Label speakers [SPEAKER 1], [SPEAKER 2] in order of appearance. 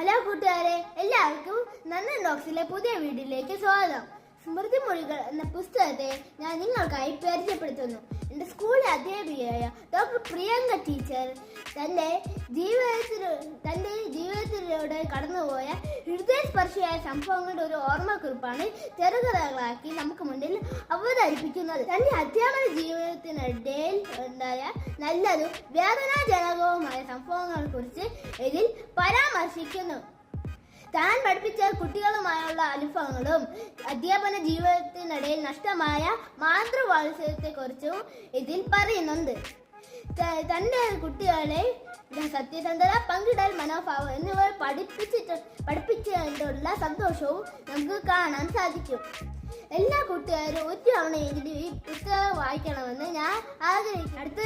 [SPEAKER 1] Hello കൂട്ടുകാരെ എല്ലാവർക്കും നന്ദൻ ഡോക്സിലെ പുതിയ വീഡിയോയിലേക്ക് സ്വാഗതം. സ്മൃതി മൊഴികൾ എന്ന പുസ്തകത്തെ ഞാൻ നിങ്ങൾക്കായി പരിചയപ്പെടുത്തുന്നു. എന്റെ സ്കൂളിലെ അധ്യാപികയായ ഡോക്ടർ പ്രിയങ്ക ടീച്ചർ തന്റെ ജീവിതത്തിൽ തന്റെ ജീവിതത്തിലൂടെ കടന്നുപോയ ഹൃദയസ്പർശിയായ സംഭവങ്ങളുടെ ഒരു ഓർമ്മക്കുറിപ്പാണ് ചെറുകഥകളാക്കി നമുക്ക് മുന്നിൽ അവതരിപ്പിക്കുന്നത് തന്റെ അധ്യാപന ജീവിതത്തിനിടയിൽ ഉണ്ടായ നല്ലതും വേദനാജനകവുമായ സംഭവങ്ങളെ കുറിച്ച് ഇതിൽ പരാമർശിക്കുന്നു. താൻ പഠിപ്പിച്ച കുട്ടികളുമായുള്ള അനുഭവങ്ങളും അധ്യാപന ജീവിതത്തിനിടയിൽ നഷ്ടമായ മാതൃവാത്സല്യത്തെക്കുറിച്ചും ഇതിൽ പറയുന്നുണ്ട്. തന്റെ കുട്ടികളെ സത്യസന്ധത പങ്കിടൽ മനോഭാവം എന്നിവ പഠിപ്പിച്ചിട്ട് പഠിപ്പിച്ചുകൊണ്ടുള്ള സന്തോഷവും നമുക്ക് കാണാൻ സാധിക്കും. എല്ലാ കൂട്ടുകാരും ഒരു തവണ ഈ പുസ്തകം വായിക്കണമെന്ന് ഞാൻ ആഗ്രഹിക്കുന്നു. അടുത്തൊരു